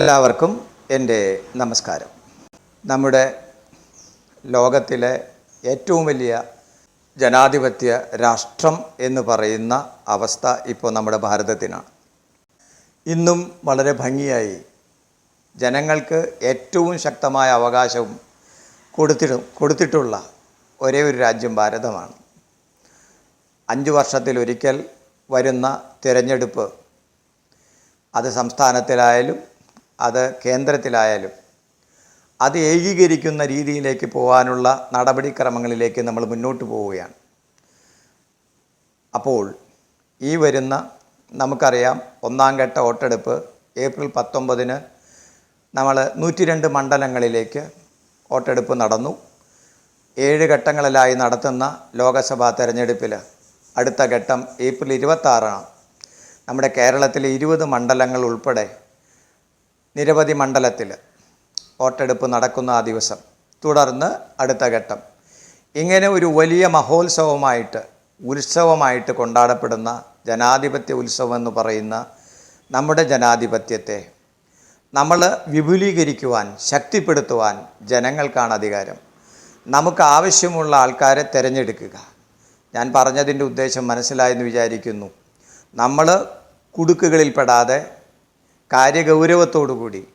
എല്ലാവർക്കും എന്റെ നമസ്കാരം. നമ്മുടെ ലോകത്തിലെ ഏറ്റവും വലിയ ജനാധിപത്യ രാഷ്ട്രം എന്ന് പറയുന്ന അവസ്ഥ ഇപ്പോൾ നമ്മുടെ ഭാരതത്തിനാണ്. ഇന്നും വളരെ ഭംഗിയായി ജനങ്ങൾക്ക് ഏറ്റവും ശക്തമായ അവകാശവും കൊടുത്തിടും കൊടുത്തിട്ടുള്ള ഒരേ ഒരു രാജ്യം ഭാരതമാണ്. അഞ്ച് വർഷത്തിലൊരിക്കൽ വരുന്ന തിരഞ്ഞെടുപ്പ് അത് സംസ്ഥാനത്തിലായാലും അത് കേന്ദ്രത്തിലായാലും അത് ഏകീകരിക്കുന്ന രീതിയിലേക്ക് പോകാനുള്ള നടപടിക്രമങ്ങളിലേക്ക് നമ്മൾ മുന്നോട്ട് പോവുകയാണ്. അപ്പോൾ ഈ വരുന്ന നമുക്കറിയാം ഒന്നാം ഘട്ട വോട്ടെടുപ്പ് ഏപ്രിൽ പത്തൊമ്പതിന് നമ്മൾ നൂറ്റി രണ്ട് മണ്ഡലങ്ങളിലേക്ക് വോട്ടെടുപ്പ് നടന്നു. ഏഴ് ഘട്ടങ്ങളിലായി നടത്തുന്ന ലോകസഭാ തെരഞ്ഞെടുപ്പിൽ അടുത്ത ഘട്ടം ഏപ്രിൽ ഇരുപത്താറാണ്. നമ്മുടെ കേരളത്തിലെ ഇരുപത് മണ്ഡലങ്ങൾ ഉൾപ്പെടെ നിരവധി മണ്ഡലത്തിൽ വോട്ടെടുപ്പ് നടക്കുന്ന ആ ദിവസം. തുടർന്ന് അടുത്ത ഘട്ടം. ഇങ്ങനെ ഒരു വലിയ മഹോത്സവമായിട്ട് ഉത്സവമായിട്ട് കൊണ്ടാടപ്പെടുന്ന ജനാധിപത്യ ഉത്സവം എന്ന് പറയുന്ന നമ്മുടെ ജനാധിപത്യത്തെ നമ്മൾ വിപുലീകരിക്കുവാൻ ശക്തിപ്പെടുത്തുവാൻ ജനങ്ങൾക്കാണ് അധികാരം. നമുക്ക് ആവശ്യമുള്ള ആൾക്കാരെ തിരഞ്ഞെടുക്കുക. ഞാൻ പറഞ്ഞതിന്റെ ഉദ്ദേശം മനസ്സിലായെന്ന് വിചാരിക്കുന്നു. നമ്മൾ കുടുക്കുകളിൽപ്പെടാതെ കാര്യഗൗരവത്തോടുകൂടി.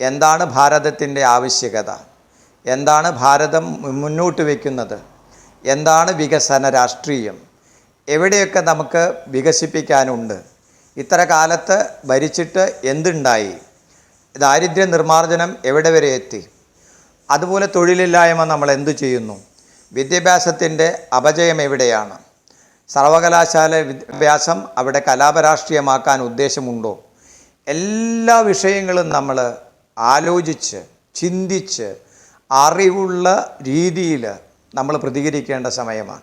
എന്താണ് ഭാരതത്തിന്റെ ആവശ്യകത? എന്താണ് ഭാരതം മുന്നോട്ട് വയ്ക്കുന്നത്? എന്താണ് വികസന രാഷ്ട്രീയം? എവിടെയൊക്കെ നമുക്ക് വികസിപ്പിക്കാനുണ്ട്? ഇത്ര കാലത്ത് ഭരിച്ചിട്ട് എന്തുണ്ടായി? ദാരിദ്ര്യ നിർമ്മാർജനം എവിടെ വരെ എത്തി? അതുപോലെ തൊഴിലില്ലായ്മ നമ്മൾ എന്തു ചെയ്യുന്നു? വിദ്യാഭ്യാസത്തിന്റെ അപജയം എവിടെയാണ്? സർവകലാശാല വിദ്യാഭ്യാസം അവിടെ കലാപരാഷ്ട്രീയമാക്കാൻ ഉദ്ദേശമുണ്ടോ? എല്ലാ വിഷയങ്ങളും നമ്മൾ ആലോചിച്ച് ചിന്തിച്ച് അറിവുള്ള രീതിയിൽ നമ്മൾ പ്രതികരിക്കേണ്ട സമയമാണ്.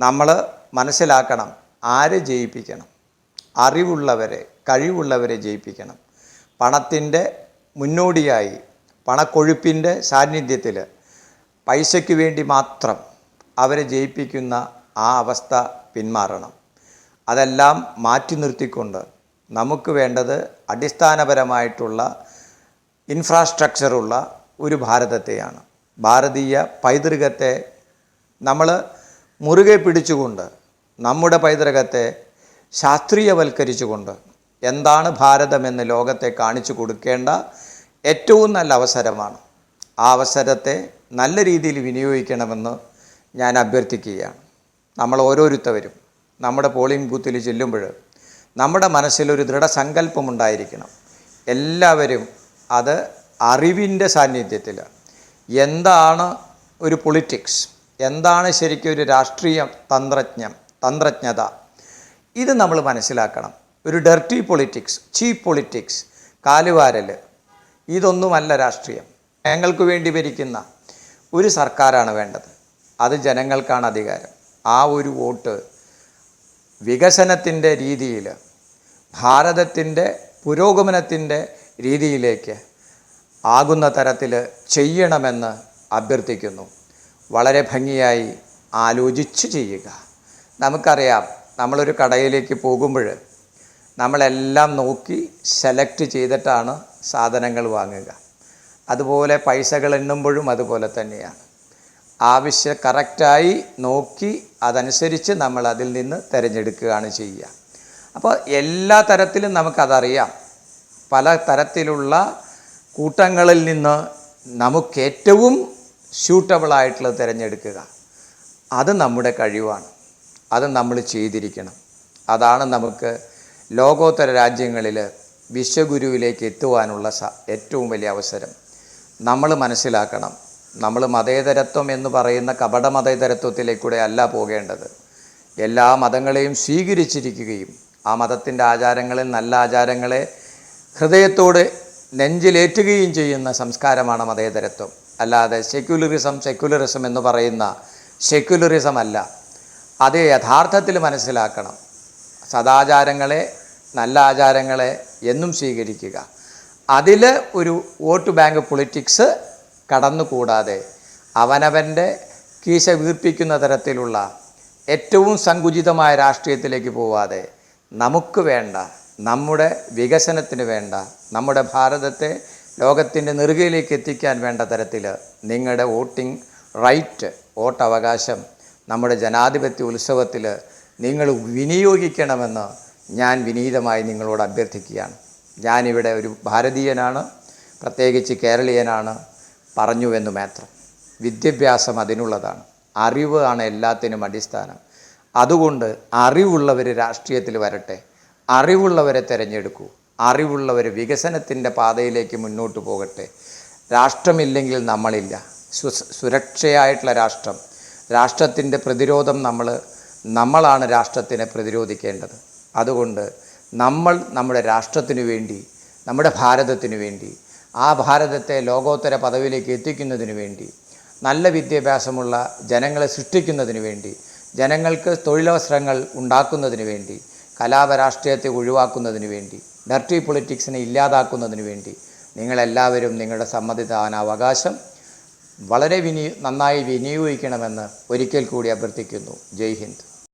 നമ്മൾ മനസ്സിലാക്കണം ആരെ ജയിപ്പിക്കണം. അറിവുള്ളവരെ കഴിവുള്ളവരെ ജയിപ്പിക്കണം. പണത്തിന്റെ മുന്നോടിയായി പണക്കൊഴുപ്പിന്റെ സാന്നിധ്യത്തിൽ പൈസയ്ക്ക് വേണ്ടി മാത്രം അവരെ ജയിപ്പിക്കുന്ന ആ അവസ്ഥ പിന്മാറണം. അതെല്ലാം മാറ്റി നിർത്തിക്കൊണ്ട് നമുക്ക് വേണ്ടത് അടിസ്ഥാനപരമായിട്ടുള്ള ഇൻഫ്രാസ്ട്രക്ചറുള്ള ഒരു ഭാരതത്തെയാണ്. ഭാരതീയ പൈതൃകത്തെ നമ്മൾ മുറുകെ പിടിച്ചുകൊണ്ട് നമ്മുടെ പൈതൃകത്തെ ശാസ്ത്രീയവൽക്കരിച്ചുകൊണ്ട് എന്താണ് ഭാരതമെന്ന് ലോകത്തെ കാണിച്ചു കൊടുക്കേണ്ട ഏറ്റവും നല്ല അവസരമാണ്. ആ അവസരത്തെ നല്ല രീതിയിൽ വിനിയോഗിക്കണമെന്ന് ഞാൻ അഭ്യർത്ഥിക്കുകയാണ്. നമ്മൾ ഓരോരുത്തവരും നമ്മുടെ പോളിംഗ് ബൂത്തിൽ ചെല്ലുമ്പോൾ നമ്മുടെ മനസ്സിലൊരു ദൃഢസങ്കല്പമുണ്ടായിരിക്കണം. എല്ലാവരും അത് അറിവിന്റെ സാന്നിധ്യത്തിൽ എന്താണ് ഒരു പൊളിറ്റിക്സ്? എന്താണ് ശരിക്കും ഒരു രാഷ്ട്രീയ തന്ത്രജ്ഞം തന്ത്രജ്ഞത? ഇത് നമ്മൾ മനസ്സിലാക്കണം. ഒരു ഡർട്ടി പൊളിറ്റിക്സ് ചീപ്പ് പൊളിറ്റിക്സ് കാലുവാരൽ ഇതൊന്നുമല്ല രാഷ്ട്രീയം. ഞങ്ങൾക്ക് വേണ്ടി ഭരിക്കുന്ന ഒരു സർക്കാരാണ് വേണ്ടത്. അത് ജനങ്ങൾക്കാണ് അധികാരം. ആ ഒരു വോട്ട് വികസനത്തിന്റെ രീതിയിൽ ഭാരതത്തിന്റെ പുരോഗമനത്തിന്റെ രീതിയിലേക്ക് ആകുന്ന തരത്തിൽ ചെയ്യണമെന്ന് അഭ്യർത്ഥിക്കുന്നു. വളരെ ഭംഗിയായി ആലോചിച്ച് ചെയ്യുക. നമുക്കറിയാം നമ്മളൊരു കടയിലേക്ക് പോകുമ്പോൾ നമ്മളെല്ലാം നോക്കി സെലക്ട് ചെയ്തിട്ടാണ് സാധനങ്ങൾ വാങ്ങുക. അതുപോലെ പൈസകൾ എണ്ണുമ്പോഴും അതുപോലെ തന്നെയാണ്. ആവശ്യം കറക്റ്റായി നോക്കി അതനുസരിച്ച് നമ്മൾ അതിൽ നിന്ന് തിരഞ്ഞെടുക്കുകയാണ് ചെയ്യുക. അപ്പോൾ എല്ലാ തരത്തിലും നമുക്കതറിയാം. പല തരത്തിലുള്ള കൂട്ടങ്ങളിൽ നിന്ന് നമുക്കേറ്റവും സ്യൂട്ടബിളായിട്ടുള്ളത് തിരഞ്ഞെടുക്കുക. അത് നമ്മുടെ കഴിവാണ്. അത് നമ്മൾ ചെയ്തിരിക്കണം. അതാണ് നമുക്ക് ലോകോത്തര രാജ്യങ്ങളിൽ വിശ്വഗുരുവിലേക്ക് എത്തുവാനുള്ള ഏറ്റവും വലിയ അവസരം. നമ്മൾ മനസ്സിലാക്കണം. നമ്മൾ മതേതരത്വം എന്ന് പറയുന്ന കപട മതേതരത്വത്തിലേക്കൂടെ അല്ല പോകേണ്ടത്. എല്ലാ മതങ്ങളെയും സ്വീകരിച്ചിരിക്കുകയും ആ മതത്തിന്റെ ആചാരങ്ങളിൽ നല്ല ആചാരങ്ങളെ ഹൃദയത്തോട് നെഞ്ചിലേറ്റുകയും ചെയ്യുന്ന സംസ്കാരമാണ് മതേതരത്വം. അല്ലാതെ സെക്യുലറിസം സെക്യുലറിസം എന്ന് പറയുന്ന സെക്യുലറിസം അല്ല. അത് യഥാർത്ഥത്തിൽ മനസ്സിലാക്കണം. സദാചാരങ്ങളെ നല്ല ആചാരങ്ങളെ എന്നും സ്വീകരിക്കുക. അതിൽ ഒരു വോട്ട് ബാങ്ക് പൊളിറ്റിക്സ് കടന്നുകൂടാതെ അവനവന്റെ കീശ വീർപ്പിക്കുന്ന തരത്തിലുള്ള ഏറ്റവും സങ്കുചിതമായ രാഷ്ട്രീയത്തിലേക്ക് പോവാതെ നമുക്ക് വേണ്ട നമ്മുടെ വികസനത്തിന് വേണ്ട നമ്മുടെ ഭാരതത്തെ ലോകത്തിന്റെ നെറുകയിലേക്ക് എത്തിക്കാൻ വേണ്ട തരത്തിൽ നിങ്ങളുടെ വോട്ടിംഗ് റൈറ്റ് വോട്ടവകാശം നമ്മുടെ ജനാധിപത്യ ഉത്സവത്തിൽ നിങ്ങൾ വിനിയോഗിക്കണമെന്ന് ഞാൻ വിനീതമായി നിങ്ങളോട് അഭ്യർത്ഥിക്കുകയാണ്. ഞാനിവിടെ ഒരു ഭാരതീയനാണ് പ്രത്യേകിച്ച് കേരളീയനാണ്. പറഞ്ഞുവെന്ന് മാത്രം. വിദ്യാഭ്യാസം അതിനുള്ളതാണ്. അറിവ് ആണ് എല്ലാത്തിനും അടിസ്ഥാനം. അതുകൊണ്ട് അറിവുള്ളവർ രാഷ്ട്രീയത്തിൽ വരട്ടെ. അറിവുള്ളവരെ തിരഞ്ഞെടുക്കൂ. അറിവുള്ളവർ വികസനത്തിന്റെ പാതയിലേക്ക് മുന്നോട്ട് പോകട്ടെ. രാഷ്ട്രമില്ലെങ്കിൽ നമ്മളില്ല. സു സുരക്ഷയായിട്ടുള്ള രാഷ്ട്രം. രാഷ്ട്രത്തിന്റെ പ്രതിരോധം നമ്മൾ നമ്മളാണ് രാഷ്ട്രത്തിനെ പ്രതിരോധിക്കേണ്ടത്. അതുകൊണ്ട് നമ്മൾ നമ്മുടെ രാഷ്ട്രത്തിനു വേണ്ടി നമ്മുടെ ഭാരതത്തിനു വേണ്ടി ആ ഭാരതത്തെ ലോകോത്തര പദവിയിലേക്ക് എത്തിക്കുന്നതിന് വേണ്ടി നല്ല വിദ്യാഭ്യാസമുള്ള ജനങ്ങളെ സൃഷ്ടിക്കുന്നതിന് വേണ്ടി ജനങ്ങൾക്ക് തൊഴിലവസരങ്ങൾ ഉണ്ടാക്കുന്നതിന് വേണ്ടി കലാപരാഷ്ട്രീയത്തെ ഒഴിവാക്കുന്നതിന് വേണ്ടി ഡർട്ടി പൊളിറ്റിക്സിനെ ഇല്ലാതാക്കുന്നതിന് വേണ്ടി നിങ്ങളെല്ലാവരും നിങ്ങളുടെ സമ്മതിദാനാവകാശം വളരെ വിനി നന്നായി വിനിയോഗിക്കണമെന്ന് ഒരിക്കൽ കൂടി അഭ്യർത്ഥിക്കുന്നു. ജയ് ഹിന്ദ്.